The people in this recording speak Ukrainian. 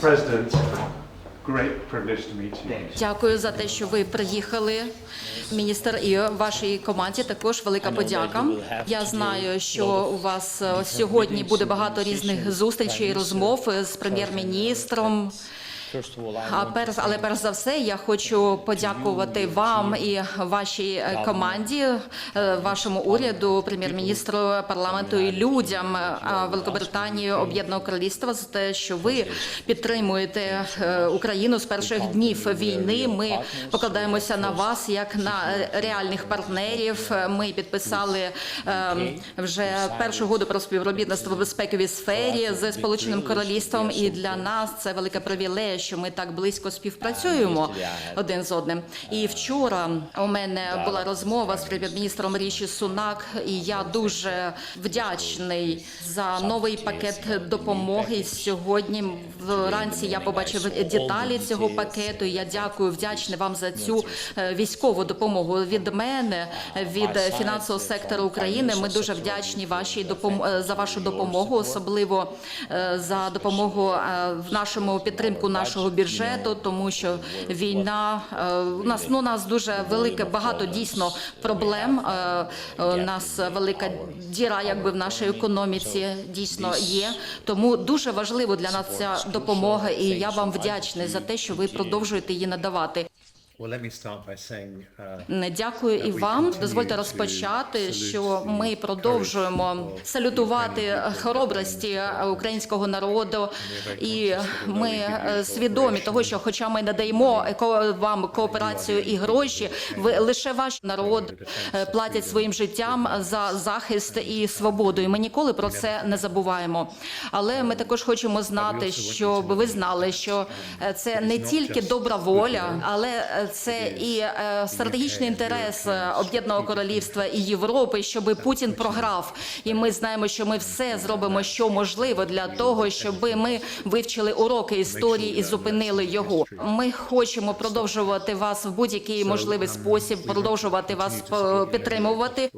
President, great privilege to meet you. Дякую за те, що ви приїхали, міністр, і вашій команді також велика подяка. Я знаю, що у вас сьогодні буде багато різних зустрічей, і розмов з прем'єр-міністром. А перш, але перш за все, я хочу подякувати вам і вашій е, команді, е, вашому уряду, прем'єр-міністру, парламенту і людям е, Великобританії, Об'єднаного Королівства за те, що ви підтримуєте Україну з перших днів війни. Ми покладаємося на вас як на реальних партнерів. Ми підписали е, вже першу угоду про співробітництво в безпековій сфері з Сполученим Королівством, і для нас це велика привілея, що ми так близько співпрацюємо один з одним. І вчора у мене була розмова з прем'єр-міністром Ріші Сунак, і я дуже вдячний за новий пакет допомоги. Сьогодні вранці я побачив деталі цього пакету. Я дякую, вдячний вам за цю е, військову допомогу від мене, від фінансового сектору України. Ми дуже вдячні вашій допом... е, за вашу допомогу, особливо е, за допомогу е, в нашому підтримку нашого бюджету, тому що війна е, у нас ну у нас дуже велике багато дійсно проблем. Е, У нас велика діра, якби в нашій економіці дійсно є. Тому дуже важливо для нас ця допомога, і я вам вдячний за те, що ви продовжуєте її надавати. Дякую і вам. Дозвольте розпочати, що ми продовжуємо салютувати хоробрості українського народу, і ми е, свідомі того, що, хоча ми надаємо ко- вам кооперацію і гроші, ви лише ваш народ е, платять своїм життям за захист і свободу. І ми ніколи про це не забуваємо. Але ми також хочемо знати, щоб ви знали, що е, це не тільки добра воля, але це і е, стратегічний інтерес е, об'єднаного королівства і Європи, щоб Путін програв. І ми знаємо, що ми все зробимо, що можливо для того, щоб ми вивчили уроки історії і зупинили його. Ми хочемо продовжувати вас в будь-який можливий спосіб, продовжувати вас підтримувати.